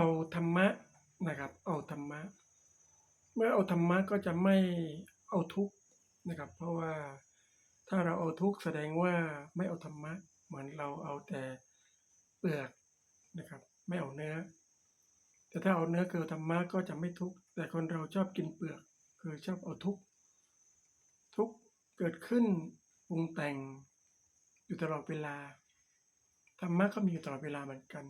เอาธรรมะนะครับ เอาธรรมะ เมื่อเอาธรรมะก็จะไม่เอาทุกข์นะครับ เพราะว่าถ้าเราเอาทุกข์แสดงว่าไม่เอาธรรมะ เหมือนเราเอาแต่เปลือกนะครับ ไม่เอาเนื้อ แต่ถ้าเอาเนื้อคือธรรมะก็จะไม่ทุกข์แต่คนเราชอบกินเปลือก คือชอบเอาทุกข์ทุกข์เกิดขึ้นปรุงแต่งอยู่ตลอดเวลาธรรมะก็มีอยู่ตลอดเวลาเหมือนกัน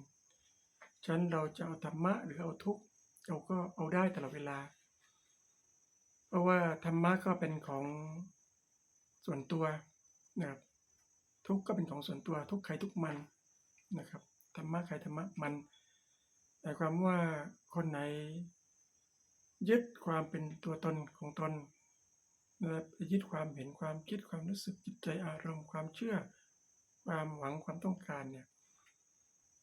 ฉะนั้นเราจะเอาธรรมะหรือเอาทุกข์เราก็เอาได้ตลอดเวลา เพราะว่าธรรมะก็เป็นของส่วนตัวนะครับทุกข์ก็เป็นของส่วนตัวทุกใครทุกมันนะครับธรรมะใครธรรมะมันหมายความว่าคนไหน ยึดความเป็นตัวตนของตนนะครับยึดความเห็นความคิดความรู้สึกจิตใจอารมณ์ความเชื่อ ความหวังความต้องการเนี่ย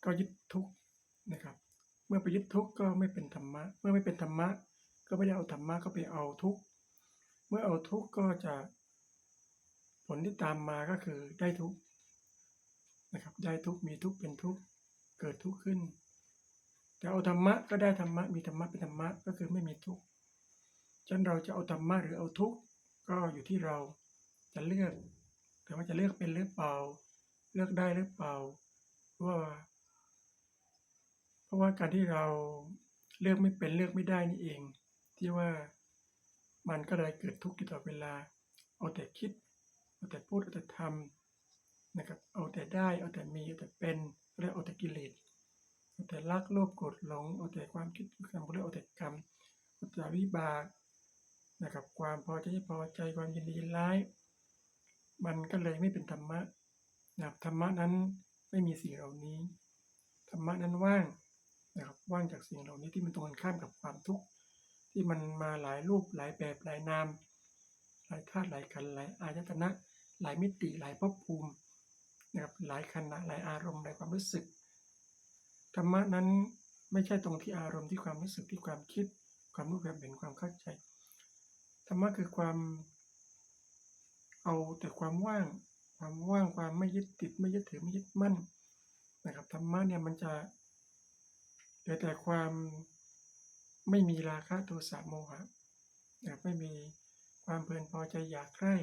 ก็ยึดทุกข์ นะครับ เมื่อไปยึดทุกข์ก็ไม่เป็นธรรมะ เมื่อไม่เป็นธรรมะ ก็ไม่ได้เอาธรรมะก็ไปเอาทุกข์ เมื่อเอาทุกข์ก็จะผลที่ตามมาก็คือได้ทุกข์นะครับ ได้ทุกข์มีทุกข์เป็นทุกข์เกิดทุกข์ขึ้น แต่เอาธรรมะก็ได้ธรรมะมีธรรมะเป็นธรรมะก็คือไม่มีทุกข์ฉะนั้นเราจะเอาธรรมะหรือเอาทุกข์ก็อยู่ที่เราจะเลือก แต่ว่าจะเลือกเป็นหรือเปล่า เลือกได้หรือเปล่าว่า ราะว่าการที่เราเลือกไม่เป็นเลือกไม่ได้นี่เอง ที่ว่ามันก็เลยเกิดทุกข์อยู่ตลอดเวลา เอาแต่คิด เอาแต่พูด เอาแต่ทำนะครับ เอาแต่ได้ เอาแต่มี เอาแต่เป็นเรียกเอาแต่กิเลส เอาแต่รักโลภโกรธหลง เอาแต่ความคิดความเรียกเอาแต่กรรม เอาแต่วิบากนะครับ ความพอใจพอใจ ความยินดียินร้าย มันก็เลยไม่เป็นธรรมะนะครับธรรมะนั้นไม่มีสิ่งเหล่านี้ ธรรมะนั้นว่าง นะครับว่างจากสิ่งเหล่านี้ที่มันตรงกันข้ามกับความทุกข์ที่มันมาหลายรูปหลายแบบหลายนาม หลายธาตุหลายขันหลายอายตนะ หลายมิติหลายภพภูมินะครับหลายขณะหลายอารมณ์หลายความรู้สึกธรรมะนั้นไม่ใช่ตรงที่อารมณ์ที่ความรู้สึกที่ความคิด ความรู้ความเห็นความเข้าใจธรรมะคือความเอาแต่ความว่าง ความว่างความไม่ยึดติดไม่ยึดถือไม่ยึดมั่นนะครับธรรมะเนี่ยมันจะ เหลือแต่ความไม่มีราคะโทสะโมหะนะครับไม่มีความเพลินพอใจอยากใคร่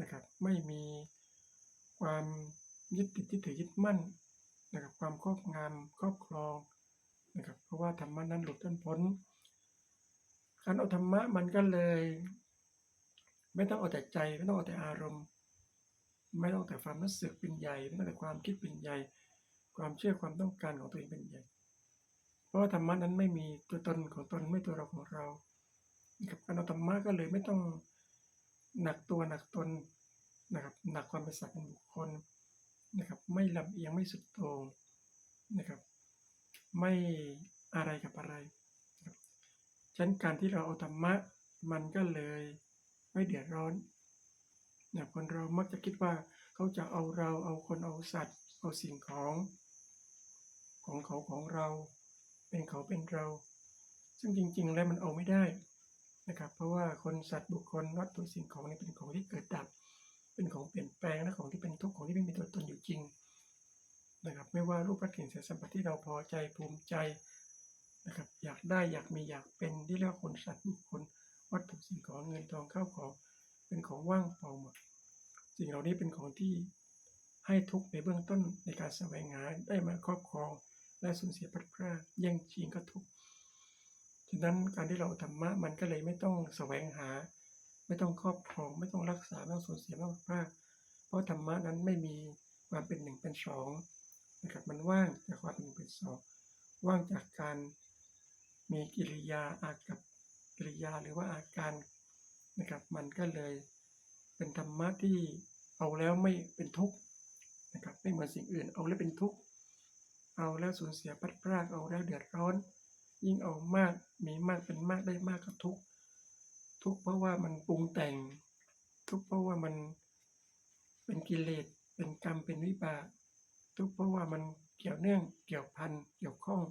นะครับ ไม่มีความยึดติดที่ถือยึดมั่นนะครับความครอบงำครอบครองนะครับเพราะว่าธรรมะนั้นหลุดพ้นพ้นการเอาธรรมะมันก็เลย ไม่ต้องเอาแต่ใจไม่ต้องเอาแต่อารมณ์ ไม่ต้องแต่ความรู้สึกเป็นใหญ่ไม่ต้องแต่ความคิดเป็นใหญ่ ความเชื่อความต้องการของตัวเองเป็นใหญ่ เพราะว่าธรรมะนั้นไม่มีตัวตนของตนไม่ตัวเราของเรานะครับการเอาธรรมะก็เลยไม่ต้องหนักตัวหนักตนนะครับหนักความเป็นสัตว์เป็นบุคคลนะครับ ไม่ลำเอียงไม่สุดโต่งนะครับ ไม่อะไรกับอะไรฉะนั้นการที่เราเอาธรรมะมันก็เลยไม่เดือดร้อนนะคนเรามักจะคิดว่าเขาจะเอาเราเอาคนเอาสัตว์ เอาสิ่งของ ของเขาของเรา เป็นเขาเป็นเรา ซึ่งจริง ๆ แล้วมันเอาไม่ได้นะครับ เพราะว่าคนสัตว์บุคคลวัตถุสิ่งของนี่เป็นของที่เกิดดับ เป็นของเปลี่ยนแปลงและของที่เป็นทุกข์ของที่ไม่มีตัวตนอยู่จริงนะครับ ไม่ว่ารูปรสกลิ่นเสียงสัมผัสที่เราพอใจภูมิใจนะครับ อยากได้อยากมีอยากเป็นที่เรียกว่าคนสัตว์บุคคลวัตถุสิ่งของเงินทองข้าวของเป็นของว่างเปล่าหมดสิ่งเหล่านี้เป็นของที่ให้ทุกข์ในเบื้องต้นในการแสวงหาได้มาครอบครอง และสูญเสียพลัดพรากแย่งชิงก็ทุกข์ฉะนั้นการที่เราธรรมะมันก็เลยไม่ต้องแสวงหา ไม่ต้องครอบครอง ไม่ต้องรักษาไม่ต้องสูญเสียไม่ต้องพลาดเพราะธรรมะนั้นไม่มีความเป็นหนึ่งเป็นสองนะครับมันว่างจากความเป็นหนึ่งเป็นสองว่างจากการมีกิริยาอากับกิริยาหรือว่าอาการนะครับมันก็เลยเป็นธรรมะที่เอาแล้วไม่เป็นทุกข์นะครับไม่เหมือนสิ่งอื่นเอาแล้วเป็นทุกข์ เอาแล้วสูญเสียพัดพรากเอาแล้วเดือดร้อน ยิ่งเอามากมีมากเป็นมากได้มากก็ทุกทุกเพราะว่ามันปรุงแต่ง ทุกเพราะว่ามันเป็นกิเลสเป็นกรรมเป็นวิบากทุกเพราะว่ามันเกี่ยวเนื่องเกี่ยวพันเกี่ยวข้อง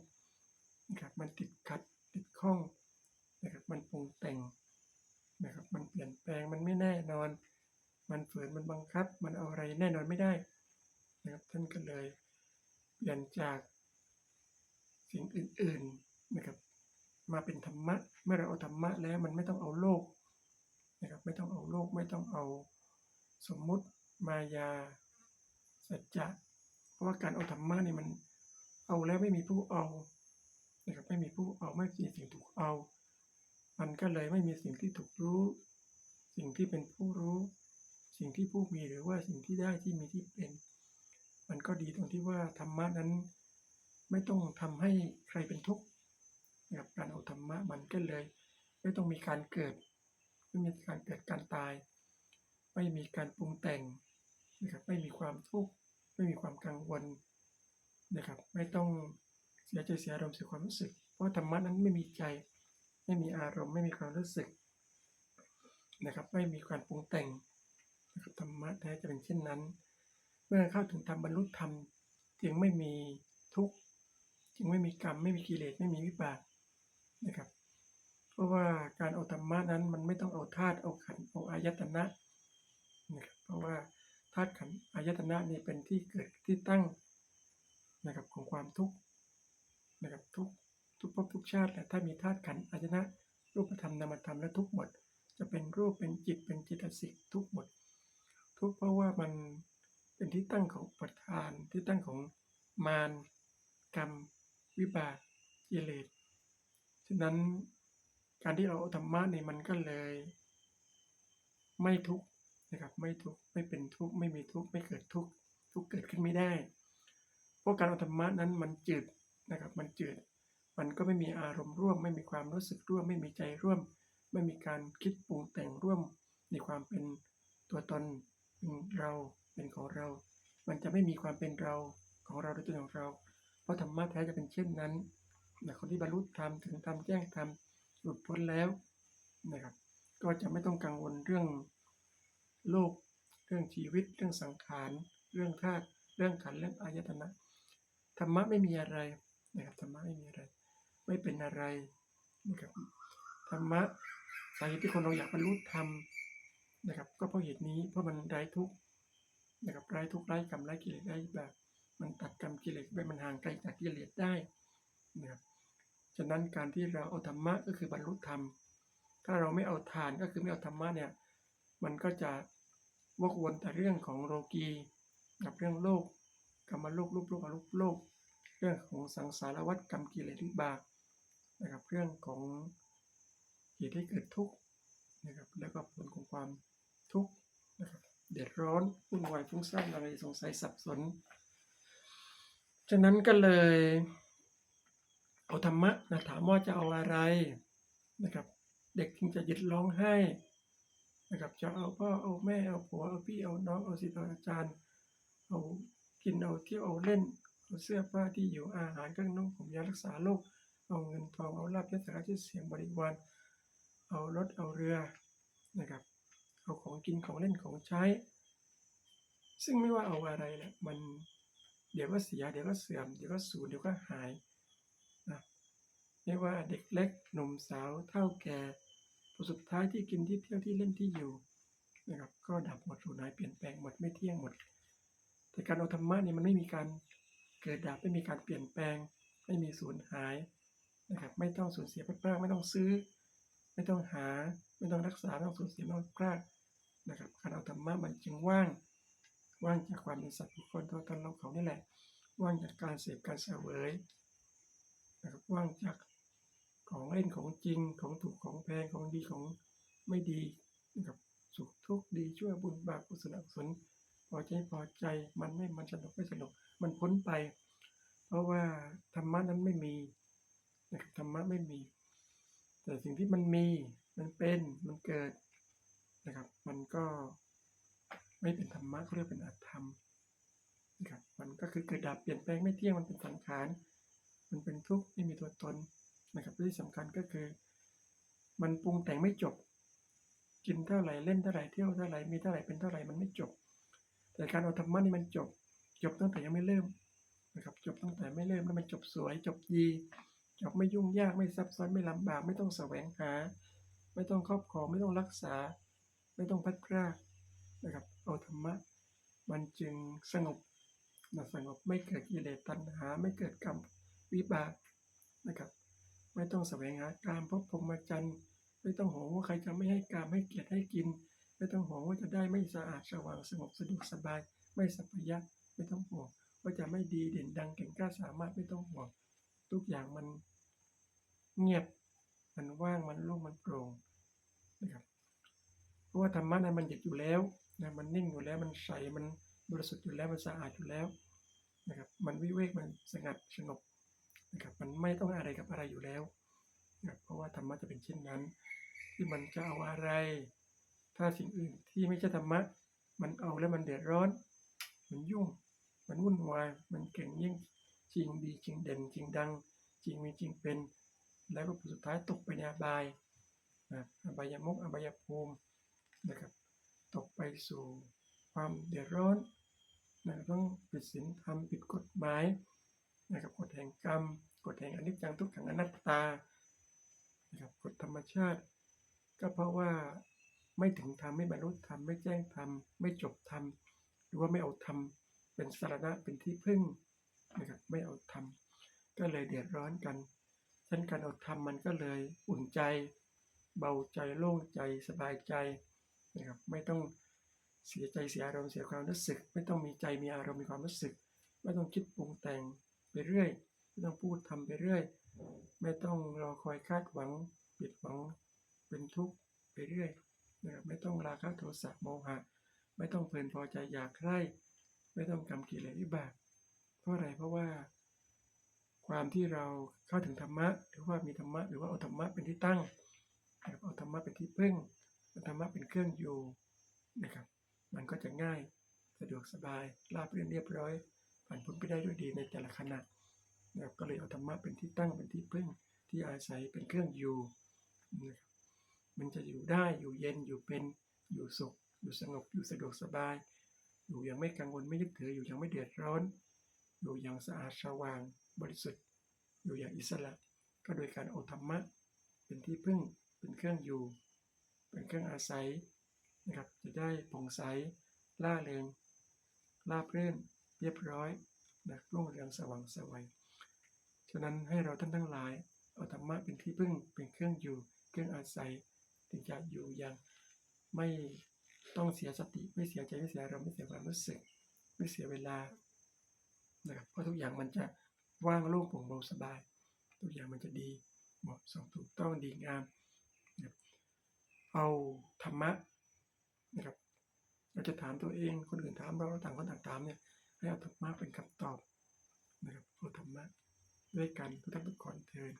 นะครับมันติดขัดติดข้องนะครับมันปรุงแต่งนะครับมันเปลี่ยนแปลงมันไม่แน่นอน มันฝืนมันบังคับ มันเอาอะไรแน่นอนไม่ได้นะครับท่านก็เลย เปลี่ยนจากสิ่งอื่นๆนะครับ มาเป็นธรรมะ เมื่อเราเอาธรรมะแล้วมันไม่ต้องเอาโลกนะครับไม่ต้องเอาโลกไม่ต้องเอาสมมุติมายาสัจจะเพราะว่าการเอาธรรมะนี่มันเอาแล้วไม่มีผู้เอานะครับไม่มีผู้เอาไม่มีสิ่งถูกเอา มันก็เลยไม่มีสิ่งที่ถูกรู้ สิ่งที่เป็นผู้รู้ สิ่งที่ผู้มีหรือว่าสิ่งที่ได้ที่มีที่เป็น มันก็ดีตรงที่ว่าธรรมะนั้น ไม่ต้องทำให้ใครเป็นทุกข์นะครับการเอาธรรมะมันก็เลย ไม่ต้องมีการเกิด ไม่มีการเกิดการตาย ไม่มีการปรุงแต่งนะครับไม่มีความทุกข์ไม่มีความกังวลนะครับ ไม่ต้องเสียใจเสียอารมณ์เสียความรู้สึก เพราะธรรมะนั้นไม่มีใจ ไม่มีอารมณ์ ไม่มีความรู้สึกนะครับ ไม่มีการปรุงแต่งนะครับธรรมะแท้จะเป็นเช่นนั้น เมื่อเข้าถึงธรรมบรรลุธรรมจึงไม่มีทุกข์จึงไม่มีกรรม ไม่มีกิเลสไม่มีวิบากนะครับ เพราะว่าการเอาธรรมะนั้นมันไม่ต้องเอาธาตุเอาขันเอาอายตนะนะครับเพราะว่าธาตุขันอายตนะนี่เป็นที่เกิดที่ตั้งนะครับของความทุกข์นะครับทุกทุกภพทุกชาติแต่ถ้ามีธาตุขันอายตนะ รูปธรรมนามธรรมและทุกหมด จะเป็นรูปเป็นจิตเป็นจิตสิกทุกหมด ทุกเพราะว่ามัน เป็นที่ตั้งของปัฏฐานที่ตั้งของมารกรรม วิบากกิเลสฉะนั้นการที่เราเอาธรรมะเนี่ยมันก็เลย ไม่ทุกข์นะครับไม่ทุกข์ไม่เป็นทุกข์ไม่มีทุกข์ไม่เกิดทุกข์ทุกข์เกิดขึ้นไม่ได้ เพราะการเอาธรรมะนั้นมันจืดนะครับมันจืด มันก็ไม่มีอารมณ์ร่วม ไม่มีความรู้สึกร่วม ไม่มีใจร่วม ไม่มีการคิดปรุงแต่งร่วมในความเป็นตัวตนเป็นเรา เป็นของเรา มันจะไม่มีความเป็นเราของเราโดยตัวของเรา เพราะธรรมะแท้จะเป็นเช่นนั้นนะคนที่บรรลุธรรมถึงธรรมแจ้งธรรมหลุดพ้นแล้วนะครับ ก็จะไม่ต้องกังวลเรื่องโลก เรื่องชีวิต เรื่องสังขาร เรื่องธาตุ เรื่องขันเรื่องอายตนะ ธรรมะไม่มีอะไรนะครับ ธรรมะไม่มีอะไร ไม่เป็นอะไรนะครับ ธรรมะสาเหตุที่คนเราอยากบรรลุธรรมนะครับ ก็เพราะเหตุนี้ เพราะมันไร้ทุกข์ นะครับไร้ทุกไร้กรรมไร้กิเลสไร้แบบ มันตัดกรรมกิเลสไปมันห่างไกลจากกิเลสได้นะครับฉะนั้นการที่เราเอาธรรมะก็คือบรรลุธรรม ถ้าเราไม่เอาทานก็คือไม่เอาธรรมะเนี่ยมันก็จะวกวนแต่เรื่องของโลกีกับเรื่องโลกกรรมโลกรูปโลกอรูปโลก เรื่องของสังสารวัฏกรรมกิเลสวิบากนะครับเรื่องของเหตุให้เกิดทุกข์นะครับแล้วก็ผลของความทุกข์นะครับ เดือดร้อนวุ่นวายฟุ้งซ่านอะไรสงสัยสับสน ฉะนั้นก็เลย เอาธรรมะนะถามว่าจะเอาอะไรนะครับ เด็กจึงจะหยุดร้องไห้นะครับจะเอาพ่อเอาแม่เอาผัวเอาพี่เอาน้องเอาศิษย์เอาอาจารย์ เอากินเอาเที่ยวเอาเล่นเอาเสื้อผ้าที่อยู่อาหารเครื่องนุ่งผมยารักษาโรคเอาเงินทองเอาลาภยศสารชื่อเสียงบริวารเอารถเอาเรือนะครับ เอาของกินของเล่นของใช้ ซึ่งไม่ว่าเอาอะไรแหละมันเดี๋ยวก็เสียเดี๋ยวก็เสื่อมเดี๋ยวก็สูญเดี๋ยวก็หายนะไม่ว่าเด็กเล็กหนุ่มสาวเท่าแก่ผลสุดท้ายที่กินที่เที่ยวที่เล่นที่อยู่นะครับก็ดับหมดสูญหายเปลี่ยนแปลงหมดไม่เที่ยงหมด แต่การเอาธรรมะนี่มันไม่มีการเกิดดับไม่มีการเปลี่ยนแปลง ไม่มีสูญหายนะครับไม่ต้องสูญเสียพลาดพลาไม่ต้องซื้อ ไม่ต้องหา ไม่ต้องรักษาไม่ต้องสูญเสียไม่ต้องพลาดนะครับการเอาธรรมะมันจึงว่าง ว่างจากความเป็นสัตว์บุคคลตัวตนเราเขานี่แหละ ว่างจากการเสพการเสวยนะครับว่างจากของเล่นของจริงของถูกของแพงของดีของไม่ดีนะครับสุขทุกข์ดีชั่วบุญบาปกุศลอกุศลพอใจพอใจมันไม่มันสนุกไม่สนุกมันพ้นไป เพราะว่าธรรมะนั้นไม่มีนะครับธรรมะไม่มี แต่สิ่งที่มันมี มันเป็นมันเกิดนะครับ มันก็ไม่เป็นธรรมะเขาเรียกเป็นอธรรมนะครับมันก็คือเกิดดับเปลี่ยนแปลงไม่เที่ยงมันเป็นสังขารมันเป็นทุกข์ไม่มีตัวตนนะครับที่สำคัญก็คือ มันปรุงแต่งไม่จบ กินเท่าไหร่เล่นเท่าไหร่เที่ยวเท่าไหร่มีเท่าไหร่เป็นเท่าไหร่มันไม่จบ แต่การเอาธรรมะนี่มันจบ จบตั้งแต่ยังไม่เริ่มนะครับจบตั้งแต่ไม่เริ่มแล้วมันจบสวย จบดีจบไม่ยุ่งยากไม่ซับซ้อนไม่ลำบากไม่ต้องแสวงหา ไม่ต้องครอบครองไม่ต้องรักษา ไม่ต้องพัดพรากนะครับเอาธรรมะ มันจึงสงบนะสงบไม่เกิดกิเลสตัณหา ไม่เกิดกรรมวิบากนะครับ ไม่ต้องแสวงหาการพบพรหมจรรย์ไม่ต้องหวงว่าใครจะไม่ให้การให้เกียรติให้กิน ไม่ต้องหวงว่าจะได้ไม่สะอาดสว่างสงบสะดวกสบาย ไม่สัพยะไม่ต้องห่วงว่าจะไม่ดีเด่นดังเก่งกล้าสามารถไม่ต้องห่วง ทุกอย่างมันเงียบ มันว่างมันโล่งมันโปร่งนะครับเพราะว่าธรรมะนั้นมันหยุดอยู่แล้วนะมันนิ่งอยู่แล้วมันใสมันบริสุทธิ์อยู่แล้วมันสะอาดอยู่แล้วนะครับมันวิเวกมันสงัดสงบนะครับมันไม่ต้องอะไรกับอะไรอยู่แล้วนะครับเพราะว่าธรรมะจะเป็นเช่นนั้น ที่มันจะเอาอะไร ถ้าสิ่งอื่นที่ไม่ใช่ธรรมะ มันเอาแล้วมันเดือดร้อน มันยุ่ง มันวุ่นวาย มันเก่งยิ่งจริงดีจริงเด่นจริงดัง จริงมีจริงเป็น แล้วก็สุดท้ายตกไปในอบายนะอบายมุกอบายภูมินะครับตกไปสู่ความเดือดร้อนนะต้องผิดศีลธรรมผิดกฎหมายนะครับกฎแห่งกรรมกฎแห่งอนิจจังทุกขังอนัตตานะครับกฎธรรมชาติ ก็เพราะว่าไม่ถึงธรรมไม่บรรลุธรรมไม่แจ้งธรรมไม่จบธรรมหรือว่าไม่เอาธรรมเป็นสาระเป็นที่พึ่งนะครับไม่เอาธรรมก็เลยเดือดร้อนกัน ฉะนั้นการอาธรรมมันก็เลยอุ่นใจ เบาใจโล่งใจสบายใจนะครับไม่ต้องเสียใจเสียอารมณ์เสียความรู้สึก ไม่ต้องมีใจมีอารมณ์มีความรู้สึก ไม่ต้องคิดปรุงแต่งไปเรื่อยไม่ต้องพูดทำไปเรื่อย ไม่ต้องรอคอยคาดหวังผิดหวังเป็นทุกข์ไปเรื่อยนะครับไม่ต้องราคะโทสะโมหะ ไม่ต้องเพลินพอใจอยากใคร่ไม่ต้องกำกิเลสวิบากเพราะอะไรเพราะว่า ความที่เราเข้าถึงธรรมะ หรือว่ามีธรรมะ หรือว่าเอาธรรมะเป็นที่ตั้งนะครับเอาธรรมะเป็นที่พึ่งเอาธรรมะเป็นเครื่องอยู่นะครับ มันก็จะง่ายสะดวกสบายราบรื่นเรียบร้อยผ่านพ้นไปได้ด้วยดีในแต่ละขณะนะครับก็เลยเอาธรรมะเป็นที่ตั้งเป็นที่พึ่งที่อาศัยเป็นเครื่องอยู่นะครับมันจะอยู่ได้อยู่เย็นอยู่เป็นอยู่สุข อยู่สงบอยู่สะดวกสบาย อยู่อย่างไม่กังวลไม่ยึดถืออยู่อย่างไม่เดือดร้อน อยู่อย่างสะอาดสว่าง บริสุทธิ์ อยู่อย่างอิสระ ก็โดยการเอาธรรมะ เป็นที่พึ่งเป็นเครื่องอยู่ เป็นเครื่องอาศัยนะครับจะได้ผ่องใสล่าเริงราบรื่นเรียบร้อยนะรุ่งเรืองสว่างสวัยฉะนั้นให้เราท่านทั้งหลายเอาธรรมะเป็นที่พึ่งเป็นเครื่องอยู่ เครื่องอาศัยถึงจะอยู่อย่างไม่ต้องเสียสติไม่เสียใจไม่เสียอารมณ์ไม่เสียความรู้สึก ไม่เสียเวลานะครับเพราะทุกอย่างมันจะ ว่างโล่งโปร่งเบาสบายทุกอย่างมันจะดีเหมาะสมถูกต้องดีงามนะครับเอาธรรมะนะครับเราจะถามตัวเองคนอื่นถามเราเราต่างคนต่างถามเนี่ยให้เอาธรรมะเป็นคำตอบนะครับเอาธรรมะด้วยกันทุกท่านทุกคนเทิน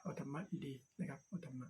เอาธรรมะดีๆนะครับเอาธรรมะ